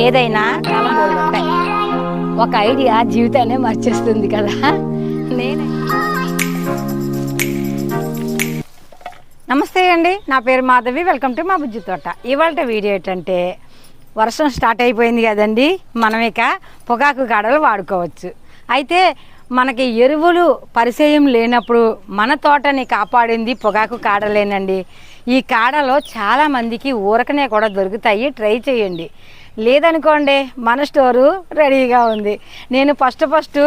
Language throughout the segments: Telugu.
ఏదైనా చాలా ఉంటాయి ఒక ఐడియా జీవితాన్ని మార్చేస్తుంది కదా. నేనే. నమస్తే అండి. నా పేరు మాధవి. వెల్కమ్ టు మా బుజ్జి తోట. ఇవాళ వీడియో ఏంటంటే వర్షం స్టార్ట్ అయిపోయింది కదండి. మనం ఇక పొగాకు కాడలు వాడుకోవచ్చు. అయితే మనకి ఎరువులు పరిచయం లేనప్పుడు మన తోటని కాపాడింది పొగాకు కాడలేనండి. ఈ కాడలో చాలామందికి ఊరకనే కూడా దొరుకుతాయి. ట్రై చేయండి. లేదనుకోండి మన స్టోరు రెడీగా ఉంది. నేను ఫస్ట్ ఫస్ట్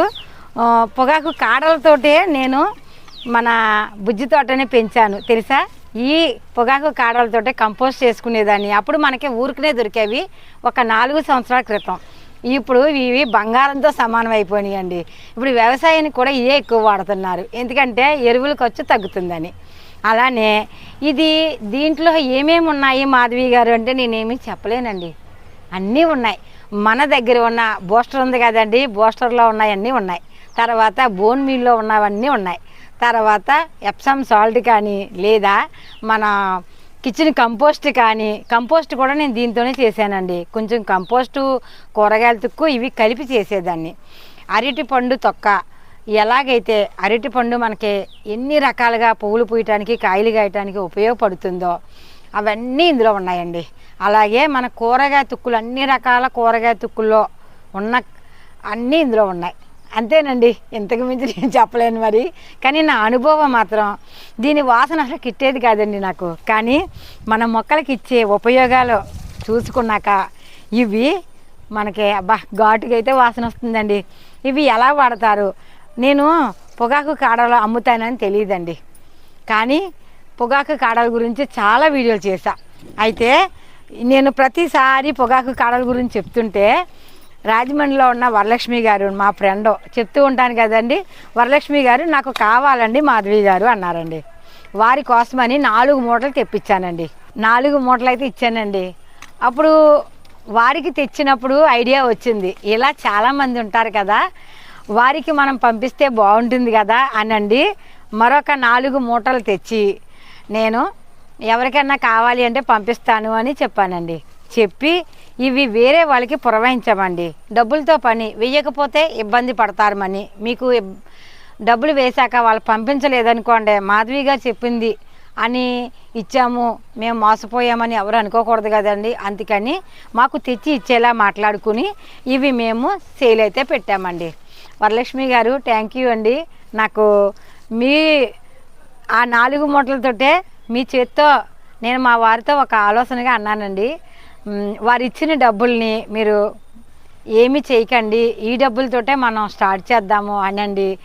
పొగాకు కాడలతోటే నేను మన బుజ్జి తోటని పెంచాను. తెలుసా? ఈ పొగాకు కాడలతోటే కంపోస్ట్ చేసుకునేదాన్ని. అప్పుడు మనకి ఊరికనే దొరికేవి ఒక నాలుగు సంవత్సరాల క్రితం. ఇప్పుడు ఇవి బంగారంతో సమానం అయిపోయినాయండి. ఇప్పుడు వ్యవసాయానికి కూడా ఇదే ఎక్కువ వాడుతున్నారు. ఎందుకంటే ఎరువుల ఖర్చు తగ్గుతుందని. అలానే ఇది దీంట్లో ఏమేమి ఉన్నాయి మాధవి గారు అంటే నేనేమీ చెప్పలేనండి. అన్నీ ఉన్నాయి. మన దగ్గర ఉన్న బూస్టర్ ఉంది కదండి బూస్టర్లో ఉన్నాయి అన్నీ ఉన్నాయి. తర్వాత బోన్ మీల్లో ఉన్నవన్నీ ఉన్నాయి. తర్వాత ఎప్సమ్ సాల్ట్ కానీ లేదా మన కిచెన్ కంపోస్ట్ కానీ కంపోస్ట్ కూడా నేను దీంతోనే చేశానండి. కొంచెం కంపోస్టు కూరగాయల తుక్కు ఇవి కలిపి చేసేదాన్ని. అరటి పండు తొక్క. ఎలాగైతే అరటి పండు మనకి ఎన్ని రకాలుగా పువ్వులు పూయటానికి కాయలు కాయటానికి ఉపయోగపడుతుందో అవన్నీ ఇందులో ఉన్నాయండి. అలాగే మన కూరగాయ తుక్కులు అన్ని రకాల కూరగాయ తుక్కుల్లో ఉన్న అన్నీ ఇందులో ఉన్నాయి. అంతేనండి. ఇంతకు మించి నేను చెప్పలేను మరి. కానీ నా అనుభవం మాత్రం దీని వాసన అసలు కిట్టేది కాదండి నాకు. కానీ మన మొక్కలకి ఇచ్చే ఉపయోగాలు చూసుకున్నాక ఇవి మనకి అబ్బా ఘాటుగా అయితే వాసన వస్తుందండి. ఇవి ఎలా వాడతారు? నేను పొగాకు కాడలో అమ్ముతానని తెలియదండి. కానీ పొగాకు కాడల గురించి చాలా వీడియోలు చేశా. అయితే నేను ప్రతిసారి పొగాకు కాడల గురించి చెప్తుంటే రాజమండ్రిలో ఉన్న వరలక్ష్మి గారు మా ఫ్రెండ్ చెప్తూ ఉంటాను కదండి వరలక్ష్మి గారు నాకు కావాలండి మాధవి గారు అన్నారండి. వారి కోసమని నాలుగు మూటలు తెప్పించానండి. నాలుగు మూటలు అయితే ఇచ్చానండి. అప్పుడు వారికి తెచ్చినప్పుడు ఐడియా వచ్చింది ఇలా చాలామంది ఉంటారు కదా వారికి మనం పంపిస్తే బాగుంటుంది కదా అనండి. మరొక నాలుగు మూటలు తెచ్చి నేను ఎవరికైనా కావాలి అంటే పంపిస్తాను అని చెప్పానండి. చెప్పి ఇవి వేరే వాళ్ళకి పురమాయించామండి డబ్బులతో పని వేయకపోతే ఇబ్బంది పడతారమని మీకు డబ్బులు వేశాక వాళ్ళు పంపించలేదనుకోండి మాధవిగా చెప్పింది అని ఇచ్చాము మేము మోసపోయామని ఎవరు అనుకోకూడదు కదండి. అందుకని మాకు తెచ్చి ఇచ్చేలా మాట్లాడుకుని ఇవి మేము సేల్ అయితే పెట్టామండి. వరలక్ష్మి గారు థ్యాంక్ యూ అండి. నాకు మీ ఆ నాలుగు మూటలతోటే మీ చేత్తో నేను మా వారితో ఒక ఆలోచనగా అన్నానండి. వారు ఇచ్చిన డబ్బుల్ని మీరు ఏమి చేయకండి. ఈ డబ్బులతోటే మనం స్టార్ట్ చేద్దాము అనండి.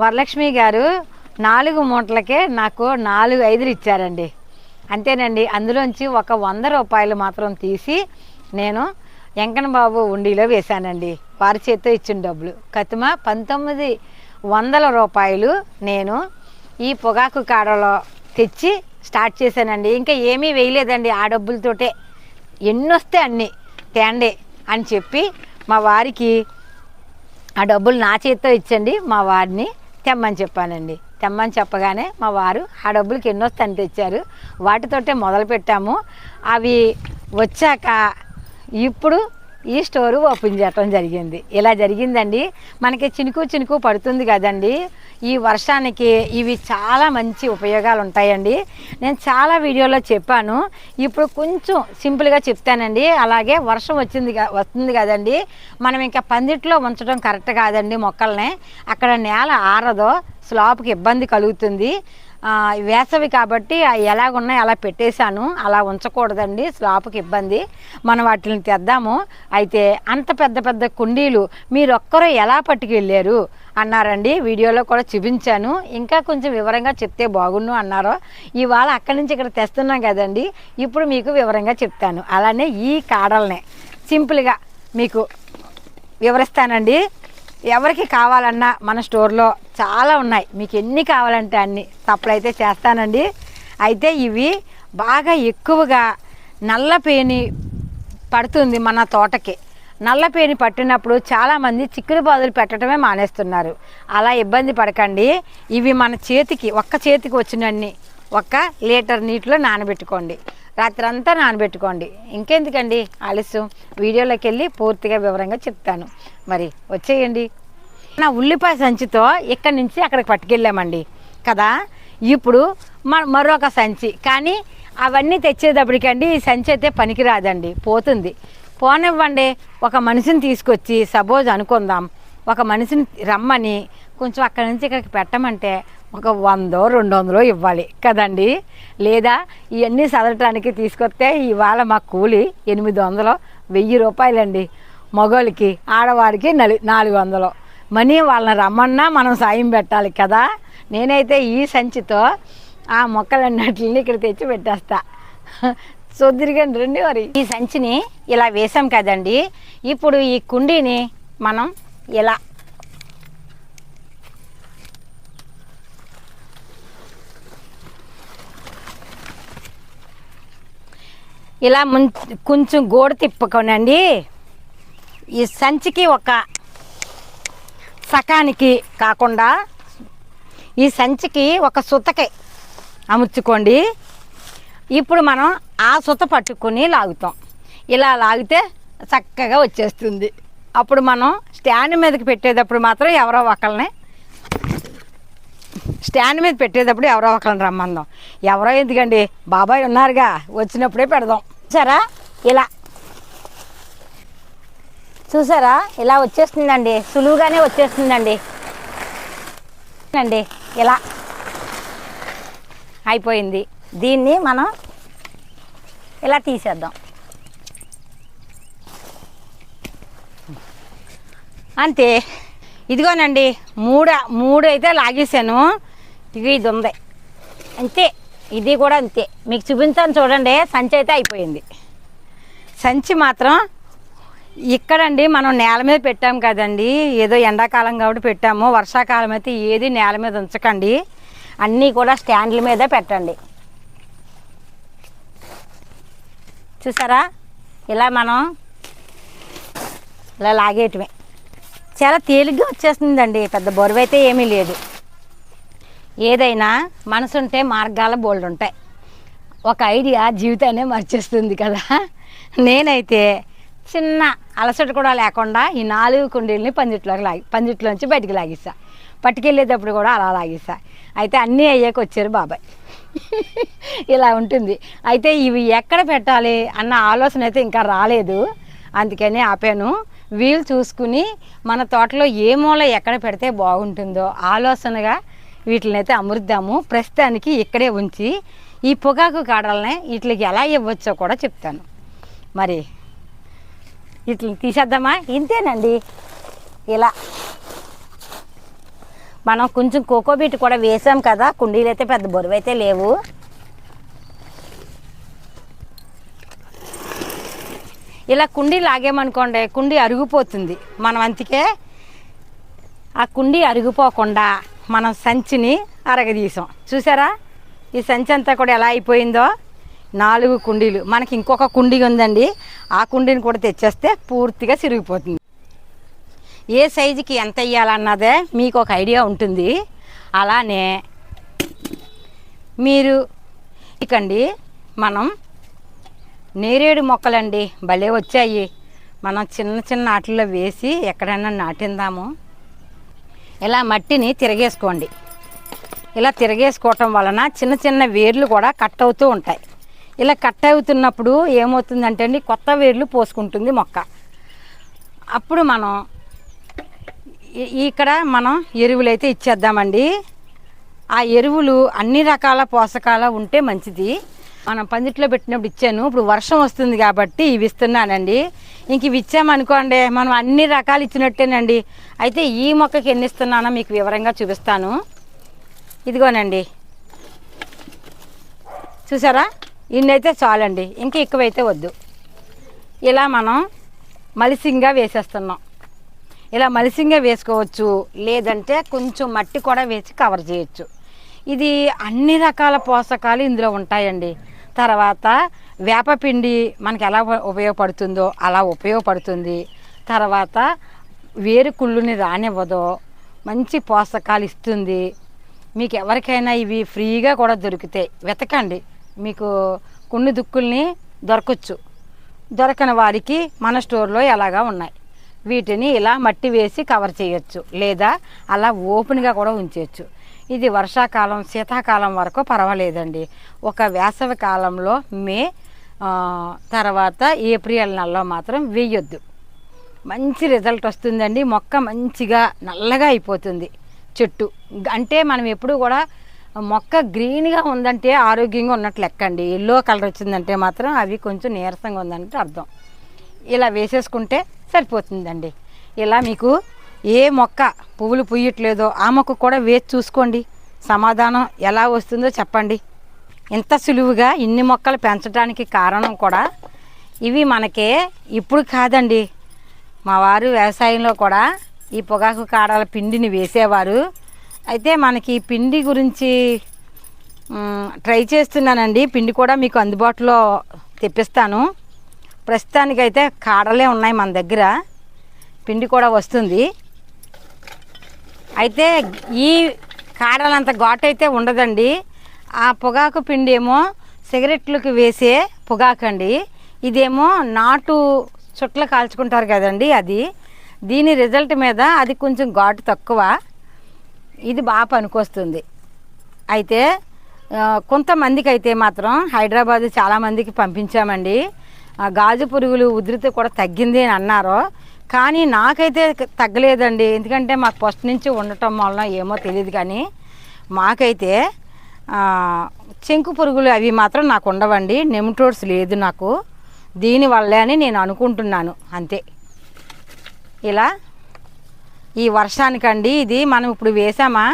వరలక్ష్మి గారు నాలుగు మూటలకే నాకు నాలుగు ఐదులు ఇచ్చారండి. అంతేనండి. అందులోంచి ఒక వంద రూపాయలు మాత్రం తీసి నేను వెంకన్న బాబు ఉండిలో వేశానండి. వారి చేత్తో ఇచ్చిన డబ్బులు. కతిమ పంతొమ్మిది వందల రూపాయలు నేను ఈ పొగాకు కాడలో తెచ్చి స్టార్ట్ చేశానండి. ఇంకా ఏమీ వేయలేదండి ఆ డబ్బులతోటే. ఎన్నొస్తే అన్నీ తేండే అని చెప్పి మా వారికి ఆ డబ్బులు నా చేతితో ఇచ్చండి మా వారిని తెమ్మని చెప్పానండి. తెమ్మని చెప్పగానే మా వారు ఆ డబ్బులకి ఎన్నో తను తెచ్చారు. వాటితోటే మొదలు పెట్టాము అవి వచ్చాక ఇప్పుడు ఈ స్టోరు ఓపెన్ చేయటం జరిగింది. ఇలా జరిగిందండి. మనకి చినుకు చినుకు పడుతుంది కదండి. ఈ వర్షానికి ఇవి చాలా మంచి ఉపయోగాలు ఉంటాయండి. నేను చాలా వీడియోలో చెప్పాను. ఇప్పుడు కొంచెం సింపుల్గా చెప్తానండి. అలాగే వర్షం వచ్చింది వస్తుంది కదండి. మనం ఇంకా పందిట్లో ఉంచడం కరెక్ట్ కాదండి మొక్కల్ని. అక్కడ నేల ఆరదో. స్లాబ్కి ఇబ్బంది కలుగుతుంది. వేసవి కాబట్టి అవి ఎలాగున్నాయి అలా పెట్టేశాను. అలా ఉంచకూడదండి స్లాబ్కి ఇబ్బంది. మనం వాటిని తెద్దాము. అయితే అంత పెద్ద పెద్ద కుండీలు మీరొక్కరు ఎలా పట్టుకెళ్ళారు అన్నారండి. వీడియోలో కూడా చూపించాను. ఇంకా కొంచెం వివరంగా చెప్తే బాగుండు అన్నారు. ఇవాళ అక్కడి నుంచి ఇక్కడ తెస్తున్నాం కదండి. ఇప్పుడు మీకు వివరంగా చెప్తాను. అలానే ఈ కాడల్నే సింపుల్గా మీకు వివరిస్తానండి. ఎవరికి కావాలన్నా మన స్టోర్లో చాలా ఉన్నాయి. మీకు ఎన్ని కావాలంటే అన్ని సప్లై అయితే చేస్తానండి. అయితే ఇవి బాగా ఎక్కువగా నల్లపేని పడుతుంది మన తోటకి. నల్లపేని పట్టినప్పుడు చాలామంది చిక్కుడు బాదులు పెట్టడమే మానేస్తున్నారు. అలా ఇబ్బంది పడకండి. ఇవి మన చేతికి ఒక్క చేతికి వచ్చినన్ని ఒక్క లీటర్ నీటిలో నానబెట్టుకోండి. రాత్రి అంతా నానబెట్టుకోండి. ఇంకెందుకండి? ఆలస్యం. వీడియోలోకి వెళ్ళి పూర్తిగా వివరంగా చెప్తాను. మరి వచ్చేయండి. నా ఉల్లిపాయ సంచితో ఇక్కడి నుంచి అక్కడికి పట్టుకెళ్ళామండి. కదా? ఇప్పుడు మరొక సంచి. కానీ అవన్నీ తెచ్చేటప్పటికండి ఈ సంచి అయితే పనికిరాదండి. పోతుంది. పోనివ్వండి. ఒక మనిషిని తీసుకొచ్చి సపోజ్ అనుకుందాం. ఒక మనిషిని రమ్మని కొంచెం అక్కడి నుంచి ఇక్కడికి పెట్టమంటే ఒక వందో రెండు వందలో ఇవ్వాలి. కదండి? లేదా ఇవన్నీ చదవటానికి తీసుకొస్తే ఇవాళ మా కూలి ఎనిమిది వందలు వెయ్యి రూపాయలండి. మగోళ్ళకి ఆడవారికి నలి నాలుగు వందలు మనీ వాళ్ళని రమ్మన్నా మనం సాయం పెట్టాలి కదా? నేనైతే ఈ సంచితో ఆ మొక్కలన్నిటిని ఇక్కడ తెచ్చి పెట్టేస్తా. సొద్దిరిగండి రండి మరి. ఈ సంచిని ఇలా వేసాం కదండి? ఇప్పుడు ఈ కుండీని మనం ఇలా ఇలా ముం కొంచెం గోడ తిప్పుకోనండి. ఈ సంచికి ఒక సకానికి కాకుండా ఈ సంచికి ఒక సుతకి అమర్చుకోండి ఇప్పుడు మనం ఆ సుత పట్టుకొని లాగుతాం. ఇలా లాగితే చక్కగా వచ్చేస్తుంది. అప్పుడు మనం స్టాండ్ మీదకి పెట్టేటప్పుడు మాత్రం ఎవరో ఒకళ్ళని స్టాండ్ మీద పెట్టేటప్పుడు ఎవరో ఒకళ్ళని రమ్మందాం ఎవరో ఎందుకండి? బాబాయ్ ఉన్నారుగా వచ్చినప్పుడే పెడదాం. చూసారా? ఇలా. చూసారా? ఇలా వచ్చేస్తుందండి. సులువుగానే వచ్చేస్తుందండి. అండి ఇలా. అయిపోయింది. దీన్ని మనం ఇలా తీసేద్దాం. అంతే. ఇదిగోనండి మూడు మూడు అయితే లాగేశాను ఇవి ఇది ఉంది అంతే. ఇది కూడా అంతే. మీకు చూపించాను చూడండి సంచి అయితే అయిపోయింది. సంచి మాత్రం ఇక్కడండి మనం నేల మీద పెట్టాం కదండి. ఏదో ఎండాకాలం కాబట్టి పెట్టాము. వర్షాకాలం అయితే ఏది నేల మీద ఉంచకండి. అన్నీ కూడా స్టాండ్ల మీద పెట్టండి. చూసారా? ఇలా మనం ఇలా లాగేయటమే. చాలా తేలిగ్గా వచ్చేస్తుందండి. పెద్ద బరువు అయితే ఏమీ లేదు. ఏదైనా మనసుంటే మార్గాల బోల్డ్ ఉంటాయి ఒక ఐడియా జీవితాన్ని మార్చేస్తుంది కదా. నేనైతే చిన్న అలసట కూడా లేకుండా ఈ నాలుగు కుండీలని పందిట్లోకి లాగి పందిట్లోంచి బయటికి లాగిస్తా పట్టుకెళ్ళేటప్పుడు కూడా అలా లాగిస్తా అయితే అన్నీ అయ్యాక వచ్చారు బాబాయ్. ఇలా ఉంటుంది. అయితే ఇవి ఎక్కడ పెట్టాలి అన్న ఆలోచన అయితే ఇంకా రాలేదు. అందుకని ఆపాను. వీలు చూసుకుని మన తోటలో ఏ మూల ఎక్కడ పెడితే బాగుంటుందో ఆలోచనగా వీటిని అయితే అమృద్దాము ప్రస్తుతానికి ఇక్కడే ఉంచి ఈ పొగాకు కాడల్ని వీటికి ఎలా ఇవ్వచ్చో కూడా చెప్తాను. మరి వీటిని తీసేద్దామా? ఇంతేనండి. ఇలా. మనం కొంచెం కోకోబీట్ కూడా వేసాం కదా కుండీలు అయితే పెద్ద బరువు అయితే లేవు. ఇలా కుండీ లాగేమనుకోండి కుండీ అరిగిపోతుంది. మనం అందుకే ఆ కుండీ అరిగిపోకుండా మనం సంచిని అరగదీసాం. చూసారా? ఈ సంచి అంతా కూడా ఎలా అయిపోయిందో? నాలుగు కుండీలు. మనకి ఇంకొక కుండీ ఉందండి. ఆ కుండీని కూడా తెచ్చేస్తే పూర్తిగా చిరిగిపోతుంది. ఏ సైజుకి ఎంత వేయాలన్నదే మీకు ఒక ఐడియా ఉంటుంది. అలానే మీరు ఇకండి మనం నేరేడు మొక్కలండి. భలే వచ్చాయి. మనం చిన్న చిన్న ఆటల్లో వేసి ఎక్కడైనా నాటిందాము. ఇలా మట్టిని తిరగేసుకోండి. ఇలా తిరగేసుకోవటం వలన చిన్న చిన్న వేర్లు కూడా కట్ అవుతూ ఉంటాయి. ఇలా కట్ అవుతున్నప్పుడు ఏమవుతుందంటే అండి కొత్త వేర్లు పోసుకుంటుంది మొక్క. అప్పుడు మనం ఇక్కడ మనం ఎరువులు అయితే ఇచ్చేద్దామండి. ఆ ఎరువులు అన్ని రకాల పోషకాలు ఉంటే మంచిది. మనం పందిట్లో పెట్టినప్పుడు ఇచ్చాను. ఇప్పుడు వర్షం వస్తుంది కాబట్టి ఇవి ఇస్తున్నానండి. ఇంక ఇవి ఇచ్చామనుకోండి మనం అన్ని రకాలు ఇచ్చినట్టేనండి. అయితే ఈ మొక్కకి ఎన్ని ఇస్తున్నానో మీకు వివరంగా చూపిస్తాను. ఇదిగోనండి. చూసారా? ఇన్నైతే చాలండి. ఇంకా ఎక్కువైతే వద్దు. ఇలా మనం మలిసింగా వేసేస్తున్నాం. ఇలా మలిసింగా వేసుకోవచ్చు. లేదంటే కొంచెం మట్టి కూడా వేసి కవర్ చేయొచ్చు. ఇది అన్ని రకాల పోషకాలు ఇందులో ఉంటాయండి. తర్వాత వేపపిండి మనకి ఎలా ఉపయోగపడుతుందో అలా ఉపయోగపడుతుంది. తర్వాత వేరు కుళ్ళుని రానివ్వదు మంచి పోషకాలు ఇస్తుంది. మీకు ఎవరికైనా ఇవి ఫ్రీగా కూడా దొరుకుతాయి. వెతకండి. మీకు కొన్ని దుక్కుల్ని దొరకచ్చు. దొరకని వారికి మన స్టోర్లో ఎలాగా ఉన్నాయి. వీటిని ఇలా మట్టి వేసి కవర్ చేయొచ్చు. లేదా అలా ఓపెన్గా కూడా ఉంచవచ్చు ఇది వర్షాకాలం శీతాకాలం వరకు పర్వాలేదండి. ఒక వేసవి కాలంలో మే తర్వాత ఏప్రిల్ నెలలో మాత్రం వేయొద్దు. మంచి రిజల్ట్ వస్తుందండి. మొక్క మంచిగా నల్లగా అయిపోతుంది చెట్టు. అంటే మనం ఎప్పుడు కూడా మొక్క గ్రీన్గా ఉందంటే ఆరోగ్యంగా ఉన్నట్లు లెక్కండి. ఎల్లో కలర్ వచ్చిందంటే మాత్రం అవి కొంచెం నీరసంగా ఉందంటే అర్థం. ఇలా వేసేసుకుంటే సరిపోతుందండి. ఇలా మీకు ఏ మొక్క పువ్వులు పుయ్యట్లేదో ఆ మొక్క కూడా వేచి చూసుకోండి. సమాధానం ఎలా వస్తుందో చెప్పండి. ఇంత సులువుగా ఇన్ని మొక్కలు పెంచడానికి కారణం కూడా ఇవి మనకే ఇప్పుడు కాదండి. మా వారు వ్యవసాయంలో కూడా ఈ పొగాకు కాడల పిండిని వేసేవారు. అయితే మనకి పిండి గురించి ట్రై చేస్తున్నానండి. పిండి కూడా మీకు అందుబాటులో తెప్పిస్తాను. ప్రస్తుతానికైతే కాడలే ఉన్నాయి మన దగ్గర. పిండి కూడా వస్తుంది. అయితే ఈ కాడలంత ఘాటు అయితే ఉండదండి. ఆ పొగాకు పిండి ఏమో సిగరెట్లకు వేసే పొగాకు అండి ఇదేమో నాటు చుట్టలు కాల్చుకుంటారు కదండి అది. దీని రిజల్ట్ మీద అది కొంచెం ఘాటు తక్కువ. ఇది బాగా పనికొస్తుంది. అయితే కొంతమందికి అయితే మాత్రం హైదరాబాద్ చాలామందికి పంపించామండి. గాజు పురుగులు ఉధృతి కూడా తగ్గింది అని అన్నారు కానీ నాకైతే తగ్గలేదండి. ఎందుకంటే మాకు ఫస్ట్ నుంచి ఉండటం వలన ఏమో తెలియదు కానీ మాకైతే చెంకు పురుగులు అవి మాత్రం నాకు ఉండవండి. నెమటోడ్స్ లేదు నాకు. దీనివల్లే అని నేను అనుకుంటున్నాను. అంతే. ఇలా ఈ వర్షానికండి ఇది. మనం ఇప్పుడు వేసామా?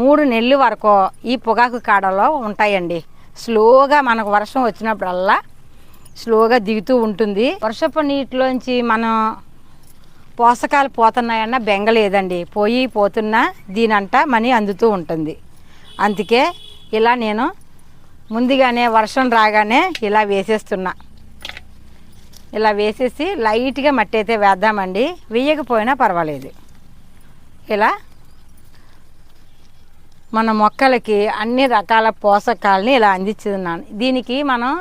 మూడు నెలలు వరకు ఈ పొగాకు కాడలో ఉంటాయండి. స్లోగా మనకు వర్షం వచ్చినప్పుడల్లా స్లోగా దిగుతూ ఉంటుంది. వర్షపు నీటిలోంచి మనం పోషకాలు పోతున్నాయన్న బెంగ లేదండి. పోయి పోతున్నా దీనంట మనీ అందుతూ ఉంటుంది. అందుకే ఇలా నేను ముందుగానే వర్షం రాగానే ఇలా వేసేస్తున్నా. ఇలా వేసేసి లైట్గా మట్టి అయితే వేద్దామండి. వేయకపోయినా పర్వాలేదు. ఇలా మన మొక్కలకి అన్ని రకాల పోషకాలని ఇలా అందించుతున్నాను దీనికి మనం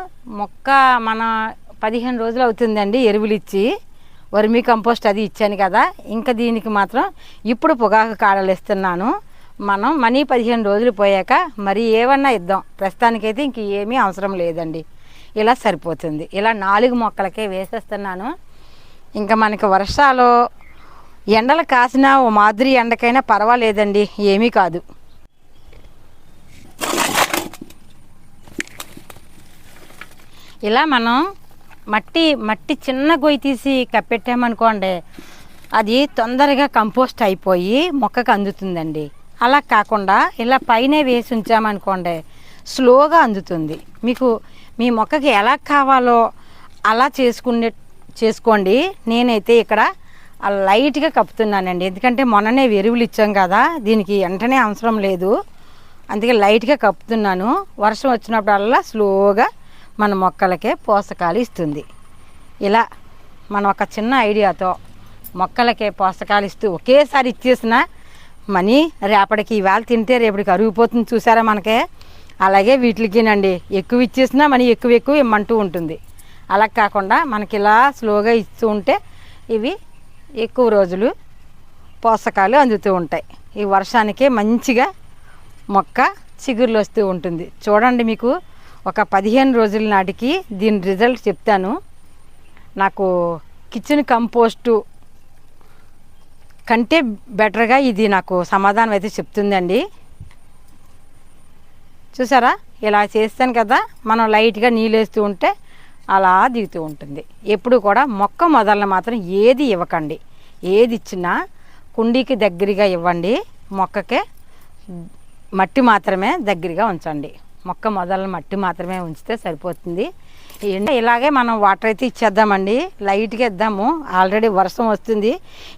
మొక్క మన పదిహేను రోజులు అవుతుందండి ఎరువులు ఇచ్చి వర్మీ కంపోస్ట్ అది ఇచ్చాను కదా. ఇంకా దీనికి మాత్రం ఇప్పుడు పొగాకు కాడలు ఇస్తున్నాను మనం మనీ పదిహేను రోజులు పోయాక మరి ఏమన్నా ఇద్దాం. ప్రస్తుతానికైతే ఇంక ఏమీ అవసరం లేదండి. ఇలా సరిపోతుంది. ఇలా నాలుగు మొక్కలకే వేసేస్తున్నాను. ఇంకా మనకి వర్షాలు ఎండలు కాసినా ఓ మాదిరి ఎండకైనా పర్వాలేదండి. ఏమీ కాదు. ఇలా మనం మట్టి మట్టి చిన్న గొయ్యి తీసి కప్పెట్టామనుకోండి అది తొందరగా కంపోస్ట్ అయిపోయి మొక్కకు అందుతుందండి. అలా కాకుండా ఇలా పైన వేసి ఉంచామనుకోండి స్లోగా అందుతుంది. మీకు మీ మొక్కకి ఎలా కావాలో అలా చేసుకునే చేసుకోండి. నేనైతే ఇక్కడ లైట్గా కప్పుతున్నానండి. ఎందుకంటే మొన్ననే ఎరువులు ఇచ్చాం కదా దీనికి వెంటనే అవసరం లేదు. అందుకే లైట్గా కప్పుతున్నాను. వర్షం వచ్చినప్పుడల్లా స్లోగా మన మొక్కలకే పోషకాలు ఇస్తుంది. ఇలా మనం ఒక చిన్న ఐడియాతో మొక్కలకే పోషకాలు ఇస్తూ ఒకేసారి ఇచ్చేసిన మనీ రేపటికి ఇవాళ తింటే రేపటికి అరిగిపోతుంది చూసారా మనకే? అలాగే వీటికినండి ఎక్కువ ఇచ్చేసినా మనీ ఎక్కువ ఎక్కువ ఇమ్మంటూ ఉంటుంది. అలా కాకుండా మనకి ఇలా స్లోగా ఇస్తూ ఉంటే ఇవి ఎక్కువ రోజులు పోషకాలు అందుతూ ఉంటాయి. ఈ వర్షానికే మంచిగా మొక్క చిగుర్లు వస్తూ ఉంటుంది. చూడండి మీకు ఒక పదిహేను రోజుల నాటికి దీని రిజల్ట్ చెప్తాను. నాకు కిచెన్ కంపోస్టు కంటే బెటర్గా ఇది నాకు సమాధానం అయితే చెప్తుందండి. చూసారా? ఇలా చేస్తాను కదా మనం లైట్గా నీళ్ళు వేస్తూ ఉంటే అలా దిగుతూ ఉంటుంది. ఎప్పుడు కూడా మొక్క మొదలను మాత్రం ఏది ఇవ్వకండి. ఏది ఇచ్చినా కుండీకి దగ్గరగా ఇవ్వండి మొక్కకే మట్టి మాత్రమే దగ్గరగా ఉంచండి. మొక్క మొదలు మట్టి మాత్రమే ఉంచితే సరిపోతుంది. ఇలాగే మనం వాటర్ అయితే ఇచ్చేద్దామండి. లైట్గా ఇద్దాము. ఆల్రెడీ వర్షం వస్తుంది.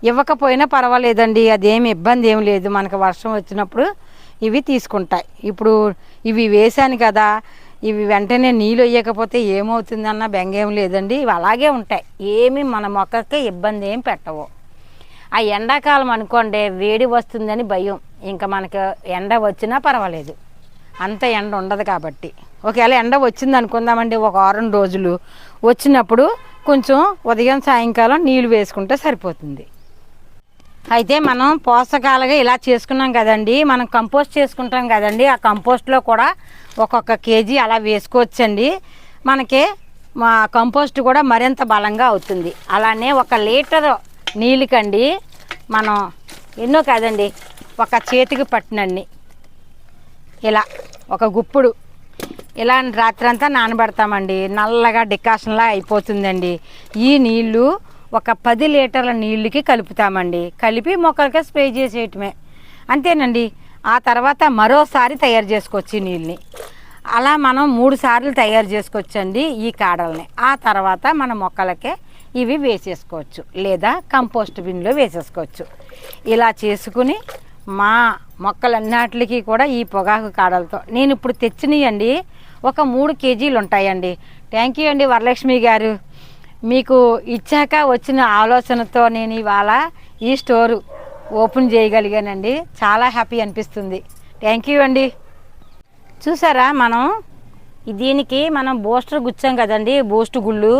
ఇవ్వకపోయినా పర్వాలేదండి. అదేమి ఇబ్బంది ఏం లేదు. మనకు వర్షం వచ్చినప్పుడు ఇవి తీసుకుంటాయి. ఇప్పుడు ఇవి వేశాను కదా ఇవి వెంటనే నీళ్ళు వేయకపోతే ఏమవుతుందన్న బెంగ ఏం లేదండి. ఇవి అలాగే ఉంటాయి. ఏమి మన మొక్కకి ఇబ్బంది ఏం పెట్టవు. ఆ ఎండాకాలం అనుకోండి వేడి వస్తుందని భయం. ఇంకా మనకు ఎండ వచ్చినా పర్వాలేదు. అంత ఎండ ఉండదు కాబట్టి. ఒకవేళ ఎండ వచ్చింది అనుకుందామండి ఒక వారం రోజులు వచ్చినప్పుడు కొంచెం ఉదయం సాయంకాలం నీళ్ళు వేసుకుంటే సరిపోతుంది. అయితే మనం పోషకాలుగా ఇలా చేసుకున్నాం కదండి మనం కంపోస్ట్ చేసుకుంటాం కదండి ఆ కంపోస్ట్లో కూడా ఒక్కొక్క కేజీ అలా వేసుకోవచ్చండి. మనకి మా కంపోస్ట్ కూడా మరింత బలంగా అవుతుంది. అలానే ఒక లీటర్ నీళ్ళకండి మనం ఎన్నో కాదండి ఒక చేతికి పట్టినన్ని. ఇలా ఒక గుప్పుడు. ఇలా రాత్రంతా నానబెడతామండి. నల్లగా డికాషన్లా అయిపోతుందండి. ఈ నీళ్ళు ఒక పది లీటర్ల నీళ్ళకి కలుపుతామండి. కలిపి మొక్కలకి స్ప్రే చేసేయటమే. అంతేనండి. ఆ తర్వాత మరోసారి తయారు చేసుకోవచ్చు ఈ నీళ్ళని. అలా మనం మూడు సార్లు తయారు చేసుకోవచ్చండి ఈ కాడల్ని. ఆ తర్వాత మన మొక్కలకే ఇవి వేసేసుకోవచ్చు. లేదా కంపోస్ట్ బిన్లో వేసేసుకోవచ్చు. ఇలా చేసుకుని మా మొక్కలన్నిటికి కూడా ఈ పొగాకు కాడలతో. నేను ఇప్పుడు తెచ్చినయండి ఒక మూడు కేజీలు ఉంటాయండి. థ్యాంక్ యూ అండి వరలక్ష్మి గారు. మీకు ఇచ్చాక వచ్చిన ఆలోచనతో నేను ఇవాళ ఈ స్టోరు ఓపెన్ చేయగలిగానండి. చాలా హ్యాపీ అనిపిస్తుంది. థ్యాంక్ యూ అండి. చూసారా మనం? దీనికి మనం బూస్టర్ గుచ్చాం కదండి బూస్ట్ గుళ్ళు.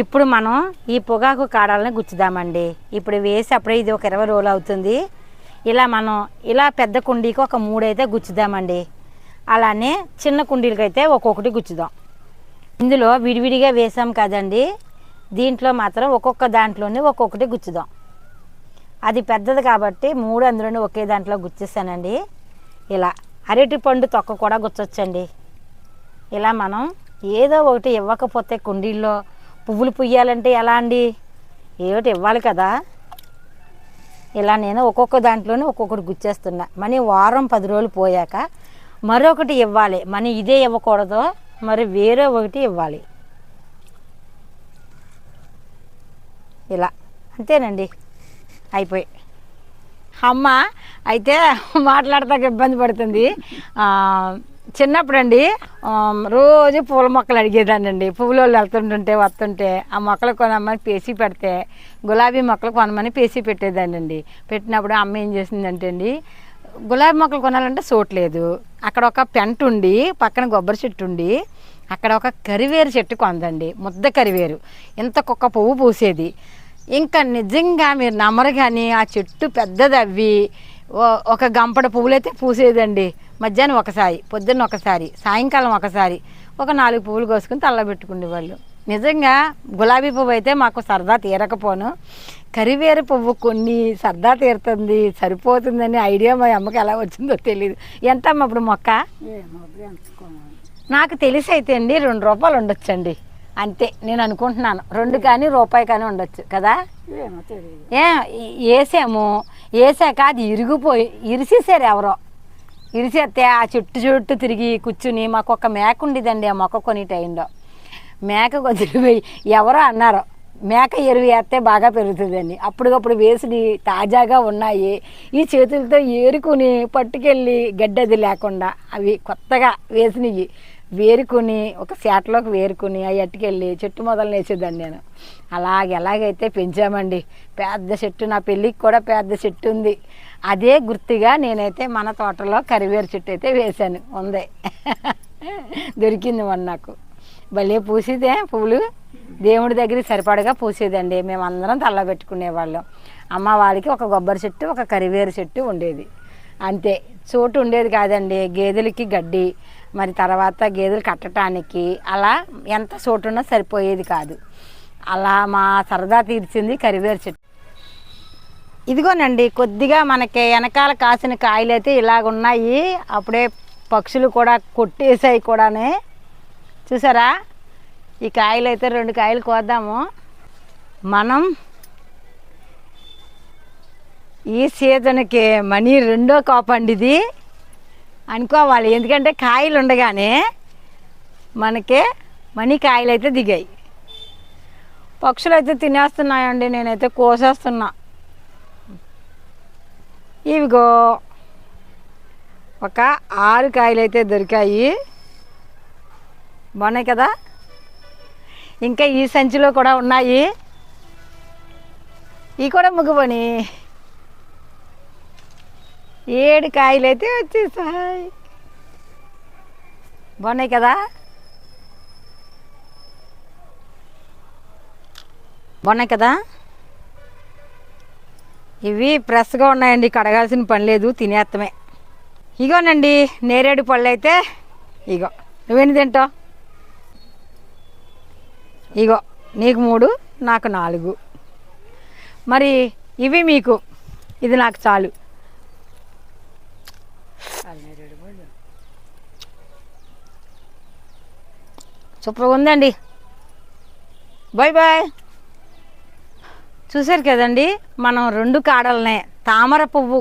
ఇప్పుడు మనం ఈ పొగాకు కాడాలని గుచ్చుదామండి. ఇప్పుడు వేసి అప్పుడే ఇది ఒక ఇరవై రోజులు అవుతుంది. ఇలా మనం ఇలా పెద్ద కుండీకి ఒక మూడైతే గుచ్చుదామండి. అలానే చిన్న కుండీలకి అయితే ఒక్కొక్కటి గుచ్చుదాం. ఇందులో విడివిడిగా వేసాం కదండి. దీంట్లో మాత్రం ఒక్కొక్క దాంట్లోనే ఒక్కొక్కటి గుచ్చుదాం. అది పెద్దది కాబట్టి మూడు అందులోనే ఒకే దాంట్లో గుచ్చేసానండి. ఇలా అరటి పండు తొక్క కూడా గుచ్చొచ్చండి. ఇలా మనం ఏదో ఒకటి ఇవ్వకపోతే కుండీల్లో పువ్వులు పుయ్యాలంటే ఎలా అండి? ఏమిటి ఇవ్వాలి కదా? ఇలా నేను ఒక్కొక్క దాంట్లోనే ఒక్కొక్కటి గుచ్చేస్తున్నా. మనీ వారం పది రోజులు పోయాక మరొకటి ఇవ్వాలి. మనీ ఇదే ఇవ్వకూడదు మరి వేరే ఒకటి ఇవ్వాలి. ఇలా. అంతేనండి. అయిపోయి. అమ్మ అయితే మాట్లాడతాక ఇబ్బంది పడుతుంది. చిన్నప్పుడు అండి రోజు పూల మొక్కలు అడిగేదానండి అండి వాళ్ళు వెళ్తుంటుంటే వస్తుంటే ఆ మొక్కలు కొనమ్మని పేసి పెడితే గులాబీ మొక్కలు కొనమని పేసి పెట్టేదానండి పెట్టినప్పుడు అమ్మ ఏం చేసిందంటే అండి గులాబీ మొక్కలు కొనాలంటే చోట్లేదు అక్కడ ఒక పెంట ఉండి పక్కన కొబ్బరి చెట్టు ఉండి అక్కడ ఒక కరివేరు చెట్టు కొందండి. ముద్ద కరివేరు. ఇంత కుక్క పువ్వు పూసేది. ఇంకా నిజంగా మీరు నమ్మరు కానీ ఆ చెట్టు పెద్దదవ్వి ఒక గంపడ పువ్వులైతే పూసేదండి. మధ్యాహ్నం ఒకసారి పొద్దున్న ఒకసారి సాయంకాలం ఒకసారి ఒక నాలుగు పువ్వులు కోసుకుని తల్లబెట్టుకునేవాళ్ళు నిజంగా గులాబీ పువ్వు అయితే మాకు సరదా తీరకపోను. కరివేరు పువ్వు కొన్ని సరదా తీరుతుంది సరిపోతుందని ఐడియా మా అమ్మకి ఎలా వచ్చిందో తెలియదు ఎంత అమ్మ ఇప్పుడు మొక్క? నాకు తెలిసి అయితే అండి రెండు రూపాయలు ఉండొచ్చండి. అంతే నేను అనుకుంటున్నాను. రెండు కానీ రూపాయి కానీ ఉండొచ్చు కదా? ఏ వేసాము వేసాక అది ఇరిగిపోయి ఇరిసేసారు ఎవరో. ఇరిసేస్తే ఆ చుట్టు చుట్టూ తిరిగి కూర్చుని మాకు ఒక మేక ఉండేదండి ఆ మొక్క కొని టైంలో. మేక వదిలిపోయి ఎవరో అన్నారు. మేక ఎరువు వేస్తే బాగా పెరుగుతుందండి. అప్పటికప్పుడు వేసి తాజాగా ఉన్నాయి. ఈ చేతులతో ఏరుకుని పట్టుకెళ్ళి గడ్డది లేకుండా అవి కొత్తగా వేసినవి. వేరుకుని ఒక శాటలోకి వేరుకుని అవి అట్టుకెళ్ళి చెట్టు మొదలు వేసేదాన్ని నేను. అలాగే ఎలాగైతే పెంచామండి పెద్ద చెట్టు నా పెళ్ళికి కూడా పెద్ద చెట్టు ఉంది. అదే గుర్తుగా నేనైతే మన తోటలో కరివేరు చెట్టు అయితే వేశాను. ఉంది. దొరికింది మొన్న నాకు. భలే పూసేదే పువ్వులు. దేవుడి దగ్గర సరిపడగా పూసేదండి. మేము అందరం తల్ల పెట్టుకునేవాళ్ళం అమ్మ వాళ్ళకి ఒక కొబ్బరి చెట్టు ఒక కరివేరు చెట్టు ఉండేది. అంతే. చోటు ఉండేది కాదండి. గేదెలకి గడ్డి మరి తర్వాత గేదెలు కట్టడానికి అలా ఎంత చోటున్నా సరిపోయేది కాదు. అలా మా సరదా తీర్చింది కరివేరు చెట్టు. ఇదిగోనండి కొద్దిగా మనకి వెనకాల కాసిన కాయలు అయితే ఇలాగున్నాయి. అప్పుడే పక్షులు కూడా కొట్టేసాయి కూడానే. చూసారా? ఈ కాయలు అయితే రెండు కాయలు కోద్దాము. మనం ఈ సీజన్కి మనీ రెండో కాపండి ఇది అనుకోవాలి. ఎందుకంటే కాయలు ఉండగానే మనకి మనీ కాయలు అయితే దిగాయి. పక్షులు అయితే తినేస్తున్నాయండి. నేనైతే కోసేస్తున్నా. ఇవిగో ఒక ఆరు కాయలు అయితే దొరికాయి. బాగున్నాయి కదా? ఇంకా ఈ సంచిలో కూడా ఉన్నాయి. ఇవి కూడా ముగ్గుబని. ఏడు కాయలు అయితే వచ్చేసాయి. బాగున్నాయి కదా? బాగున్నాయి కదా? ఇవి ఫ్రెష్గా ఉన్నాయండి కడగాల్సిన పని లేదు తినేత్తమే. ఇగోనండి నేరేడు పళ్ళు అయితే ఇగో. నువ్వేం తింటావు? ఇగో నీకు మూడు నాకు నాలుగు. మరి ఇవి మీకు ఇది నాకు చాలు. సూపర్గా ఉందండి. Bye bye. చూశారు కదండి మనం రెండు కాడలనే తామర పువ్వు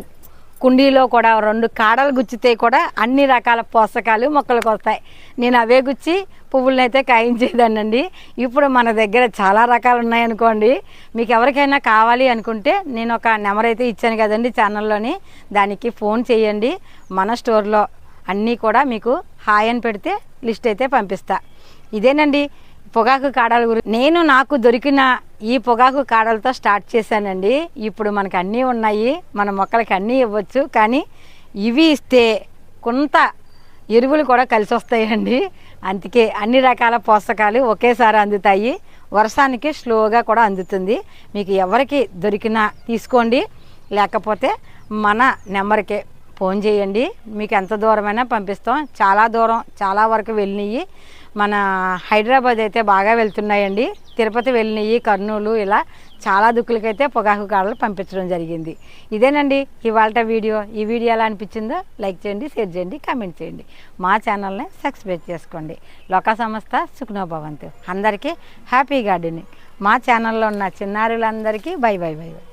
కుండీలో కూడా రెండు కాడలు గుచ్చితే కూడా అన్ని రకాల పోషకాలు మొక్కలకు వస్తాయి. నేను అవే గుచ్చి పువ్వులనైతే కాయించేదానండి ఇప్పుడు మన దగ్గర చాలా రకాలు ఉన్నాయనుకోండి మీకు ఎవరికైనా కావాలి అనుకుంటే నేను ఒక నెంబర్ అయితే ఇచ్చాను కదండి ఛానల్లోని దానికి ఫోన్ చేయండి. మన స్టోర్లో అన్నీ కూడా మీకు హాయ్ అని పెడితే లిస్ట్ అయితే పంపిస్తాను ఇదేనండి పొగాకు కాడల గురించి నేను నాకు దొరికిన ఈ పొగాకు కాడలతో స్టార్ట్ చేశానండి. ఇప్పుడు మనకు అన్నీ ఉన్నాయి మన మొక్కలకి అన్నీ ఇవ్వచ్చు కానీ ఇవి ఇస్తే కొంత ఎరువులు కూడా కలిసి వస్తాయండి. అందుకే అన్ని రకాల పోషకాలు ఒకేసారి అందుతాయి. వర్షానికి స్లోగా కూడా అందుతుంది. మీకు ఎవరికి దొరికినా తీసుకోండి. లేకపోతే మన నెంబర్కే ఫోన్ చేయండి. మీకు ఎంత దూరమైనా పంపిస్తాం. చాలా దూరం చాలా వరకు వెళ్ళినవి మన హైదరాబాద్ అయితే బాగా వెళ్తున్నాయండి. తిరుపతి వెళ్ళినవి కర్నూలు ఇలా చాలా దుక్కులకైతే పొగాకు కాడలు పంపించడం జరిగింది. ఇదేనండి ఇవాళ వీడియో. ఈ వీడియో ఎలా అనిపించిందో లైక్ చేయండి షేర్ చేయండి కామెంట్ చేయండి. మా ఛానల్ని సబ్స్క్రైబ్ చేసుకోండి. లోక సంస్థ సుఖ్నోభవంతు అందరికీ హ్యాపీ గార్డెనింగ్. మా ఛానల్లో ఉన్న చిన్నారులందరికీ బై బై బై బై.